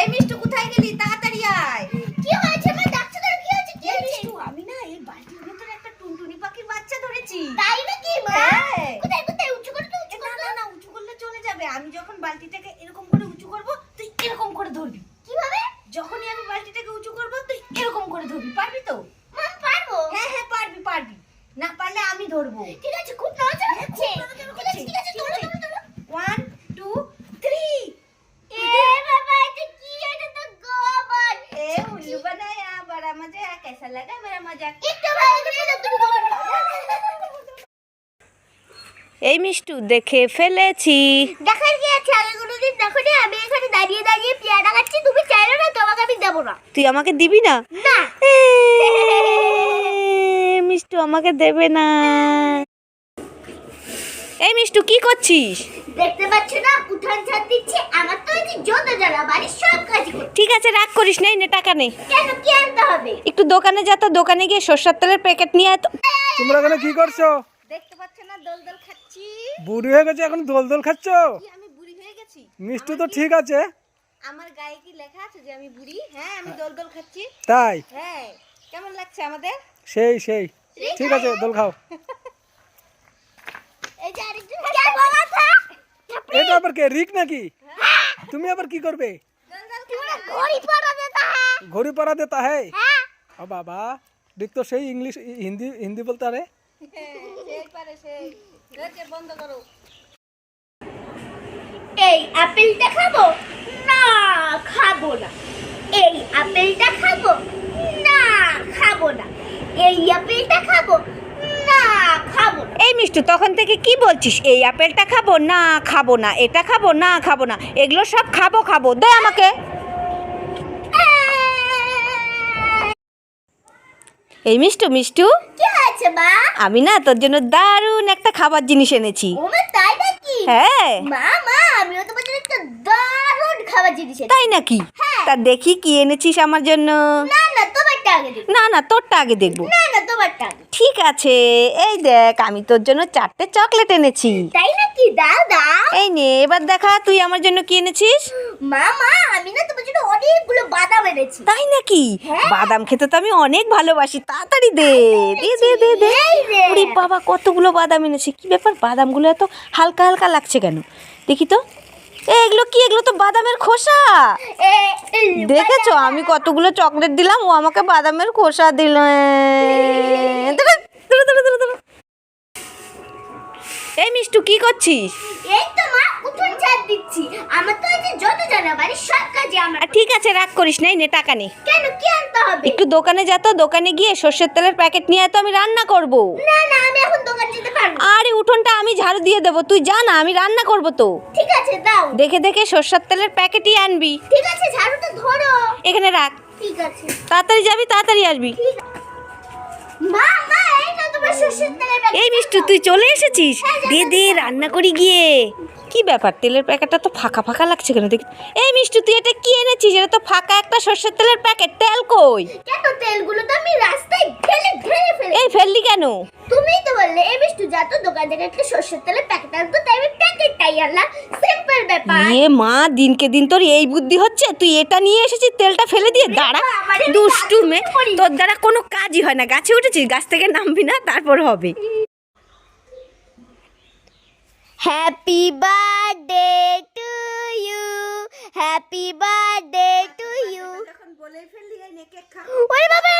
এই মিষ্টু কোথায় গেলি? তাড়াতাড়ি আয়। কি হয়েছে মা? ডাকছো কেন? কি হয়েছে? কি মিষ্টু আমি না এই বালতির ভেতরে একটা টুনটুনি পাখির বাচ্চা ধরেছি। তাই নাকি মা। কোথায় কোথায়? উঁচু করে তো উঁচু করে না না উঁচু করলে চলে যাবে। আমি যখন বালতিটাকে এরকম করে উঁচু করব তুই এরকম করে ধরবি। কীভাবে? যখনই আমি বালতিটাকে উঁচু করব তুই এরকম করে ধরবি। পারবি তো? মা পারব। হ্যাঁ হ্যাঁ পারবি পারবি। না পারলে আমি ধরবো। ঠিক আছে मजा कैसा लगा मेरा मजाक একটু ভালো করে দাও, তুমি গোবর এই মিষ্টু দেখে ফেলেছি দেখার কি আছে আগে কোনোদিন দেখো নি আমি এখানে দাঁড়িয়ে দাঁড়িয়ে পেয়ারা খাচ্ছি তুমি চাইলে না তোমাকে আমি দেবো না তুই আমাকে দিবি না না এ, মিষ্টু আমাকে দেবে না এই মিষ্টু কি করছিস দেখতে পাচ্ছ না? উঠান ছাদ দিচ্ছে। আমার তো হচ্ছে যত জ্বালা বাড়ির সব কাজ ঠিক আছে রাগ করিস না এই নে টাকা নেই কেন কি আনতে হবে? একটু দোকানে যা তো দোকানে গিয়ে সর্ষার তেলের প্যাকেট নিয়ে আয় তো। তোমরা এখানে কি করছ? দেখতে পাচ্ছ না দোল দোল খাচ্ছি। বুড়ি হয়ে গেছে এখন দোল দোল খাচ্ছ? আমি বুড়ি হয়ে গেছি? মিষ্টি তো ঠিক আছে। আমার গায়ে কি লেখা আছে যে আমি বুড়ি? হ্যাঁ আমি দোল দোল খাচ্ছি। তাই? হ্যাঁ কেমন লাগছে আমাদের? সেই সেই। ঠিক আছে দোল খাও এই যে আরেকজন কে বাবা থা এটা আবার কে? রিক নাকি? তুমি আবার কি করবে? ঘড়ি পড়া দেতা হ্যাঁ ও বাবা, রিক তো সেই ইংলিশ হিন্দি হিন্দি বলতে রে সেই পারে। সেই রয়েছে বন্ধ করো এই আপেলটা খাব? না খাব না। এই আপেলটা খাব? না খাব না। এই আপেলটা খাব? এই মিষ্টু তখন থেকে কি বলছিস? এই আপেলটা খাব না খাব না এটা খাব না খাব না এগুলো সব খাব খাব দে আমাকে। এই মিষ্টু মিষ্টু কি হয়েছে মা? আমি না তোর জন্য দারুণ একটা খাবার জিনিস এনেছি। তাই নাকি? হ্যাঁ। মা মা আমিও তোমার জন্য একটা দারুণ খাবার জিনিস। তাই নাকি? তা দেখি কি এনেছিস আমার জন্য। না না তোমারটা আগে না না তোরটা আগে দেখব। না ঠিক আছে এই দেখ আমি তোর জন্য চারটে চকলেট এনেছি। তাই নাকি দাও দাও এই নে এবার দেখা তুই আমার জন্য কি এনেছিস? মা মা আমি না তোমার জন্য অনেকগুলো বাদাম এনেছি। তাই নাকি? হ্যাঁ। বাদাম খেতে তো আমি অনেক ভালোবাসি তাড়াতাড়ি দে দে দে দে দে। ওরে বাবা কতগুলো বাদাম এনেছি কি ব্যাপার? বাদামগুলো এত হালকা হালকা লাগছে কেন? দেখি তো। এগুলো কি? এগুলো তো বাদামের খোসা। দেখেছ? আমি কতগুলো চকলেট দিলাম ও আমাকে বাদামের খোসা দিল। এই মিষ্টু কি করছিস? আমার তো হচ্ছে যত জানা বাড়ির সব কাজে আমরা। ঠিক আছে রাগ করিস নাই নে টাকা নেই কেন কি আনতে হবে? একটু দোকানে যা তো দোকানে গিয়ে সর্ষের তেলের প্যাকেট নিয়ে আয় তো আমি রান্না করব। না না আমি এখন দোকান যেতে পারব আরে উঠোনটা আমি ঝাড়ু দিয়ে দেবো তুই যা না আমি রান্না করব তো। ঠিক আছে দাও। দেখে দেখে সর্ষের তেলের প্যাকেটই আনবি। ঠিক আছে ঝাড়ুটা ধরো। এখানে রাখ। ঠিক আছে। তাড়াতাড়ি যাবি তাড়াতাড়ি আসবি। মা মা এই মিষ্টু তুই চলে এসেছিস? দে দে রান্না করি গিয়ে। কি ব্যাপার তেলের প্যাকেটটা তো ফাঁকা ফাঁকা লাগছে কেন? দেখি এই মিষ্টু তুই এটা কি এনেছিস? এটা তো ফাঁকা একটা সর্ষের তেলের প্যাকেট। তেল কই? কেন? তেলগুলো তো আমি রাস্তায় ঢেলে ফেলে এই ফেললি কেন? তুমিই তো বললে এই মিষ্টু যা তো দোকান থেকে একটা সর্ষের তেলের প্যাকেট আনতো তাই আমি প্যাকেটটাই আনলাম। সিম্পল ব্যাপার। ইয়ে মা দিনকে দিন তোর এই বুদ্ধি হচ্ছে? তুই এটা নিয়ে এসেছিস তেলটা ফেলে দিয়ে? দাঁড়া আমার দুষ্টু মেয়ে। তোর দ্বারা কোনো কাজই হয় না। গাছে উঠেছিস গাছ থেকে নামবি না তারপর হবে। Happy birthday to you happy birthday to you বলে ফেললি এই খা ওরে বাবা